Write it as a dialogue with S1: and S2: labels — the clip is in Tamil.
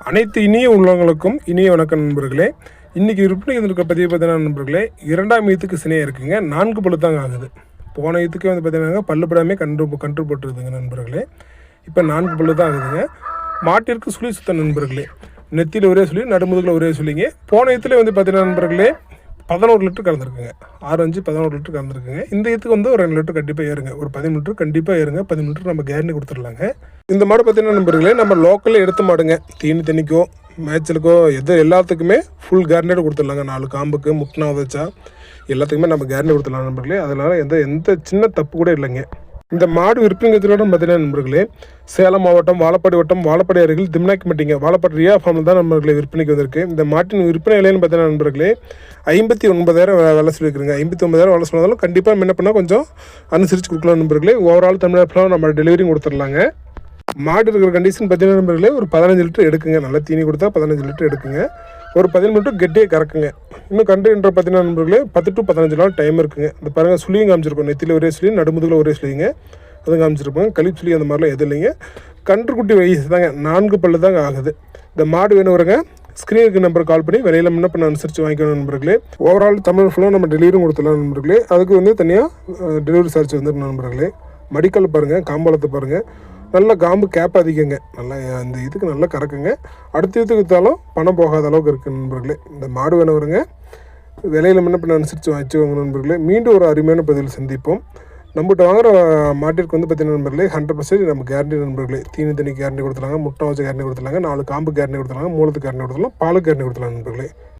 S1: அனைத்து இனிய உள்ளவங்களுக்கும் இனிய வணக்கம் நண்பர்களே. இன்றைக்கி விற்பனை இருக்க பதிவு பார்த்தீங்கன்னா நண்பர்களே இரண்டாம் ஈத்துக்கு சினையாக இருக்குங்க. நான்கு பல்லு தாங்க ஆகுது. போன ஈத்துக்கே வந்து பார்த்தீங்கன்னா பல்லுப்படாமே கன்று கன்று போட்டுருதுங்க நண்பர்களே. இப்போ நான்கு பல்லு தான் ஆகுதுங்க. மாட்டிற்கு சுழி சுத்த நண்பர்களே. நெத்தியில் ஒரே சொல்லி நடுமுதுகில் ஒரே சொல்லிங்க போன ஈத்துல வந்து பார்த்தீங்கன்னா நண்பர்களே பதினோரு லிட்டர் கலந்துருக்குங்க ஆறு அஞ்சு பதினோரு லிட்டர் கலந்துருக்குங்க இந்த இதுக்கு வந்து ஒரு ரெண்டு லிட்டர் கண்டிப்பாக ஏறுங்க. ஒரு பதிமூணு லிட்டர் கண்டிப்பாக ஏறுங்க. பதிமூணு லிட்டர் நம்ம கேரண்டி கொடுத்துடலாங்க இந்த மாடு பார்த்தீங்கன்னா நண்பர்களே நம்ம லோக்கலில் எடுத்த மாடுங்க. தீனி தண்ணிக்கோ மேய்ச்சலுக்கோ எது எல்லாத்துக்குமே ஃபுல் கேரண்டியோட கொடுத்துடலாங்க. நாலு காம்புக்கு முட்டினா உதச்சா எல்லாத்துக்குமே நம்ம கேரண்டி கொடுத்துடலாம் நண்பர்களே. அதனால் எந்த எந்த சின்ன தப்பு கூட இல்லைங்க. இந்த மாடு விற்பனைங்கிறதோட பார்த்தீங்கன்னா நண்பர்களே சேலம் மாவட்டம் வாழப்பாடி வட்டம் வாழப்பாடி அருகில் திம்னாக்கிமட்டிங்க வாழப்பாடி ரியா ஃபார்மில் தான் நண்பர்களே விற்பனைக்கு வந்திருக்கு. இந்த மாட்டின் விற்பனை விலைன்னு பார்த்தீங்கன்னா நண்பர்களே ஐம்பத்தி ஒன்பதாயிரம் வேலை விலை சொல்லியிருக்குங்க ஐம்பத்தி ஒன்பதாயிரம் வேலை சொன்னாலும் கண்டிப்பாக என்ன பண்ணால் கொஞ்சம் அனுசரித்து கொடுக்கலாம் நண்பர்களே. ஓவரால் தமிழ்நாடு நம்ம டெலிவரியும் கொடுத்துடலாங்க மாடு இருக்கிற கண்டிஷன் பார்த்தீங்கன்னா நண்பர்களே ஒரு பதினஞ்சு லிட்டர் எடுக்குங்க. நல்லா தீனி கொடுத்தா பதினஞ்சு லிட்டர் எடுக்குங்க. ஒரு பதினஞ்சு மட்டும் கெட்டியே கறக்குங்க. இன்னும் கண்டுன்ற பார்த்தீங்கன்னா நண்பர்களே பத்து டு பதினஞ்சு நாள் டைம் இருக்குங்க. இந்த பாருங்கள் சுழியும் காமிச்சிருக்கோம். நெத்தியில் ஒரே சுழி நடுமுதுகில் ஒரே சுழிங்க. அதுவும் காமிச்சிருப்பாங்க கழிப்பு சுழி அந்த மாதிரிலாம் எதுவும் இல்லைங்க. கன்றுக்குட்டி வயசு தாங்க நான்கு பல்லு தாங்க ஆகுது. இந்த மாடு வேணும் வருங்க ஸ்க்ரீனுக்கு நம்பர் கால் பண்ணி விலையில முன்ன பண்ண அனுசரித்து வாங்கிக்கணும் நண்பர்களே. ஓவரால் தமிழ் ஃபுல்லாக நம்ம டெலிவரியும் கொடுத்துடலாம் நண்பர்களே. அதுக்கு வந்து தனியாக டெலிவரி சார்ஜ் வந்துடும் நண்பர்களே. மடிக்கல் பாருங்கள் காம்பாலத்தை பாருங்கள் நல்ல காம்பு கேப் அதிகங்க. நல்லா அந்த இதுக்கு நல்லா கறக்குங்க. அடுத்த இதுக்கு விற்றாலும் பணம் போகாத அளவுக்கு இருக்குது நண்பர்களே. இந்த மாடு வேணும் வருங்க. விலையில முன்ன பண்ண அனுசரித்து வச்சுக்கோங்க நண்பர்களே. மீண்டும் ஒரு அருமையான பதிவில் சந்திப்போம். நம்மகிட்ட வாங்குற மாட்டிற்கு வந்து பார்த்தீங்கன்னா நண்பர்களே ஹண்ட்ரட் பர்சன்ட் நம்ம கேரண்டி நண்பர்களே. தீனி தண்ணி கேரண்டி கொடுத்துருவாங்க முட்டை வச்சு கேரண்டி கொடுத்துருவாங்க நாலு காம்பு கேரண்டி கொடுத்துருவாங்க மூலத்துக்கு கேரண்டி கொடுத்துலாம் பாலுக்கு கேரண்டி கொடுத்துலாம் நண்பர்களே.